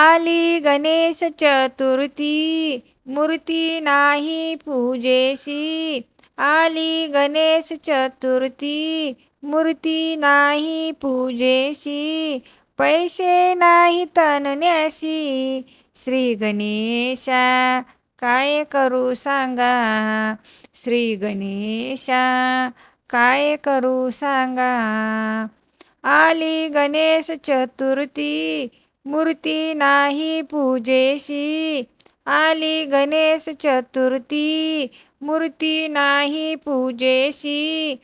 आली गणेश चतुर्थी मूर्ती नाही पूजेशी. आली गणेश चतुर्थी मूर्ती नाही पूजेशी. पैसे नाही तनण्याशी. श्री गणेशा काय करू सांगा? श्री गणेशा काय करू सांगा? आली गणेश चतुर्थी मूर्ती नाही पूजेशी. आली गणेश चतुर्थी मूर्ती नाही पूजेशी.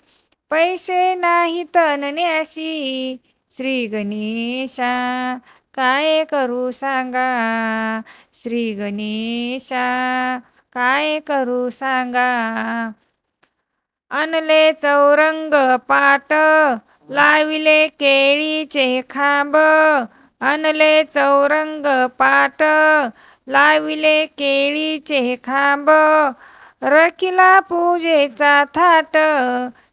पैसे नाही तनण्याशी. श्री गणेशा काय करू सांगा? श्री गणेशा काय करू सांगा? आणले चौरंग पाट लाविले केळीचे खांब आणले चौरंग पाट लाविले केळीचे खांब रखिला पूजेचा थाट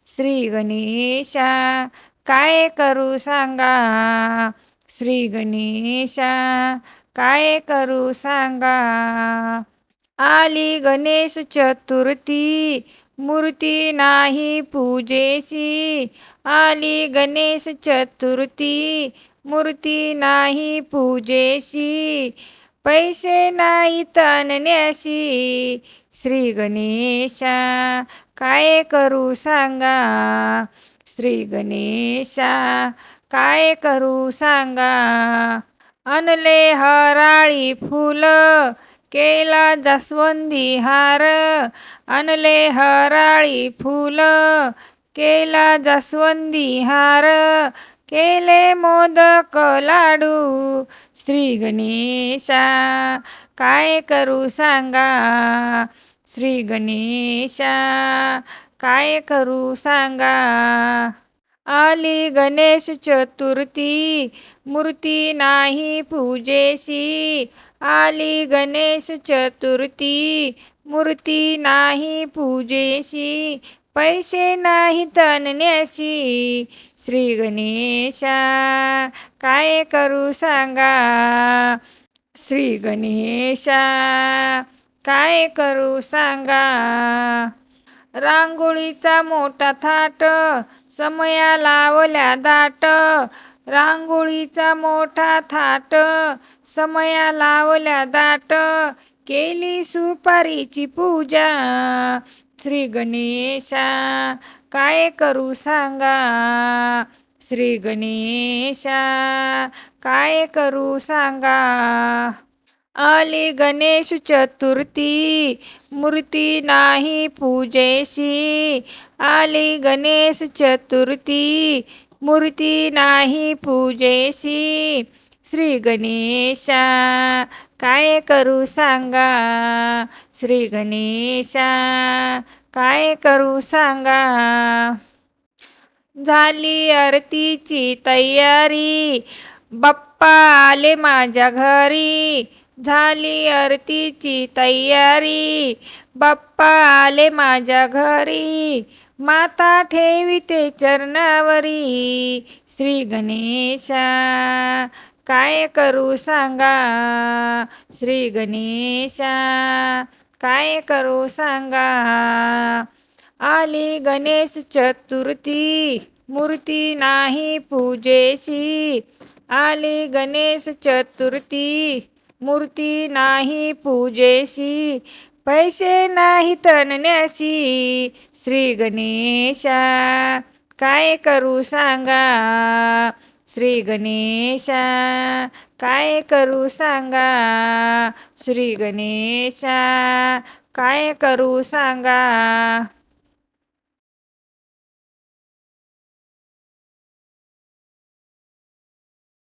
श्री गणेशा काय करू सांगा? श्री गणेशा काय करू सांगा? आली गणेश चतुर्थी मूर्ती नाही पूजेशी आली गणेश चतुर्थी मूर्ती नाही पूजेशी पैसे नाही तनण्याशी. श्री गणेशा काय करू सांगा? श्री गणेशा काय करू सांगा? आणले हराळी फुलं केला जास्वंदी हार. आणले हराळी फुलं केला जास्वंदी हार. केले मोदक लाडू. श्री गणेशा काय करू सांगा? श्री गणेशा काय करू सांगा? आली गणेश चतुर्थी मूर्ती नाही पूजेशी. आली गणेश चतुर्थी मूर्ती नाही पूजेशी. पैसे नाही तनण्याशी श्री गणेशा काय करू सांगा? श्री गणेशा काय करू सांगा? रांगोळीचा मोठा थाट समया लावल्या दाट. रांगोळीचा मोठा थाट समया लावल्या दाट. केली सुपारीची पूजा श्री गणेशा काय करू सांगा? श्री गणेशा काय करू सांगा? आली गणेश चतुर्थी मूर्ती नाही पूजेशी. आली गणेश चतुर्थी मूर्ती नाही पूजेशी. श्री गणेशा काय करू सांगा? श्री गणेशा काय करू सांगा? झाली आरतीची तयारी. बाप्पा आले माझ्या घरी. झाली आरतीची तयारी. बाप्पा आले माझ्या घरी. माता ठेविते चरणावरी. श्री गणेशा काय करू सांगा? श्री गणेशा काय करू सांगा? आली गणेश चतुर्थी मूर्ती नाही पूजेशी. आली गणेश चतुर्थी मूर्ती नाही पूजेशी. पैसे नाही तणण्याशी श्री गणेशा काय करू सांगा? श्री गणेशा काय करू सांगा? श्री गणेशा काय करू सांगा?